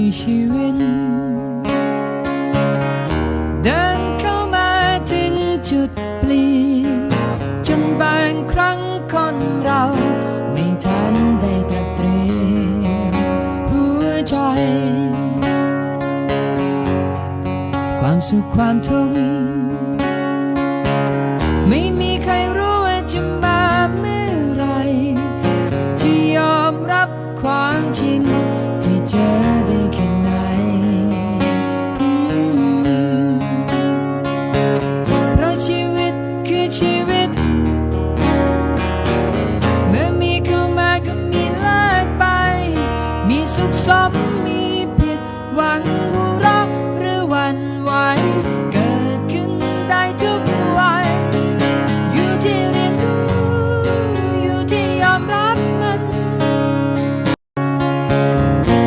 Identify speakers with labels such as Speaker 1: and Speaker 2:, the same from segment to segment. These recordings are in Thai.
Speaker 1: ที่ชีวิต เดินเข้ามาถึงจุดเปลี่ยน จนบางครั้งคนเราไม่ทันได้ตัดเตรียมหัวใจ ความสุขความทุกข์ไม่มี หวังหัวเราะหรือหวันไหวเกิดขึ้นได้ทุกวัยอยู่ที่เรียนรู้ อยู่ที่ยอมรับมัน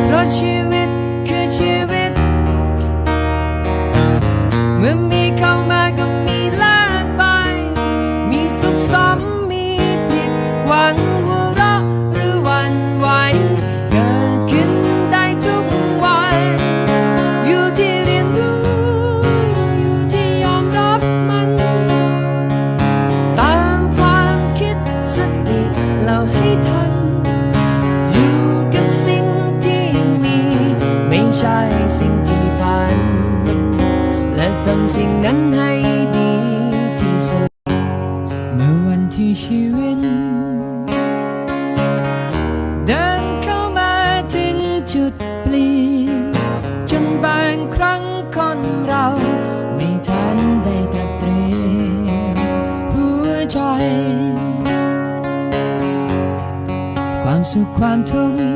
Speaker 1: เพราะชีวิตคือชีวิตเมื่อมี นั้นให้ดีที่สุดเมื่อวันที่ชีวิต เดินเข้ามาถึงจุดเปลี่ยนจนบางครั้งคนเราไม่ทันได้ตัดเตรียมหัวใจ ความสุขความทุกข์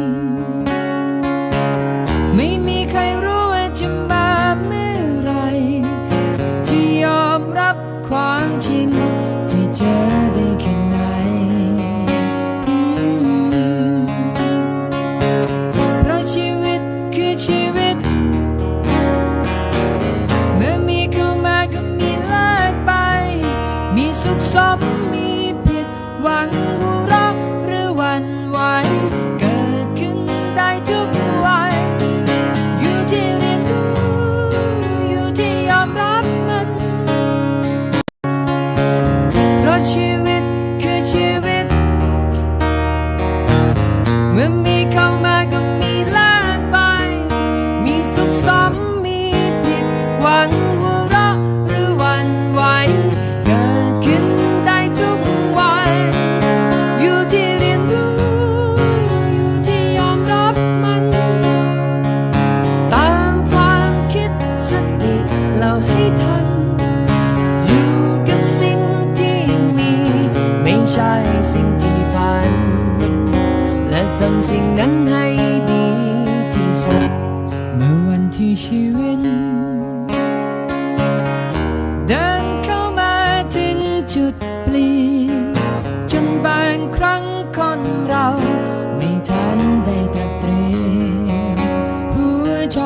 Speaker 1: มีสุขสมมีผิดหวังหัวเราะหรือหวันไหวเกิดขึ้นได้ทุกวัยอยู่ที่เรียนรู้ อยู่ที่ยอมรับมัน เพราะชีวิตคือชีวิต เมื่อมีเข้ามาก็มีลากไป มีสุขสมมีผิดหวัง สิ่งที่ฝัน และทำสิ่งนั้นให้ดีที่สุดเมื่อวันที่ชีวิตเดินเข้ามาถึงจุดเปลี่ยนจนบางครั้งคนเราไม่ทันได้ตัดเตรียมหัวใจ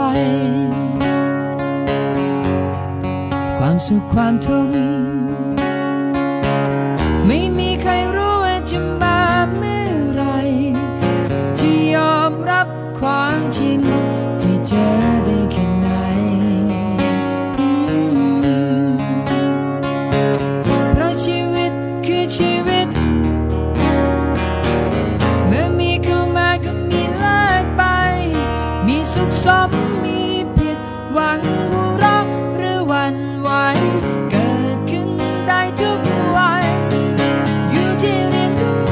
Speaker 1: ความสุขความทุกข์ไม่มีับความจริงที่เจอได้แค่ไหน เพราะชีวิตคือชีวิต เมื่อมีเข้ามาก็มีเลิกไป มีสุขสมมีผิดหวังหัวรากหรือหวันไหวเกิดขึ้นได้ทุกวัยอยู่ที่เรียนรู้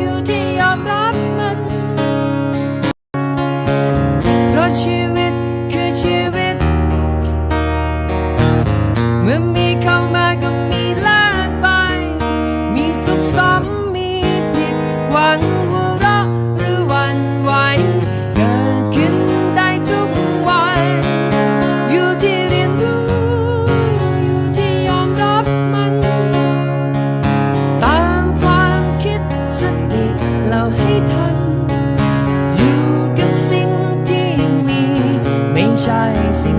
Speaker 1: อยู่ที่ยอมรับ chasing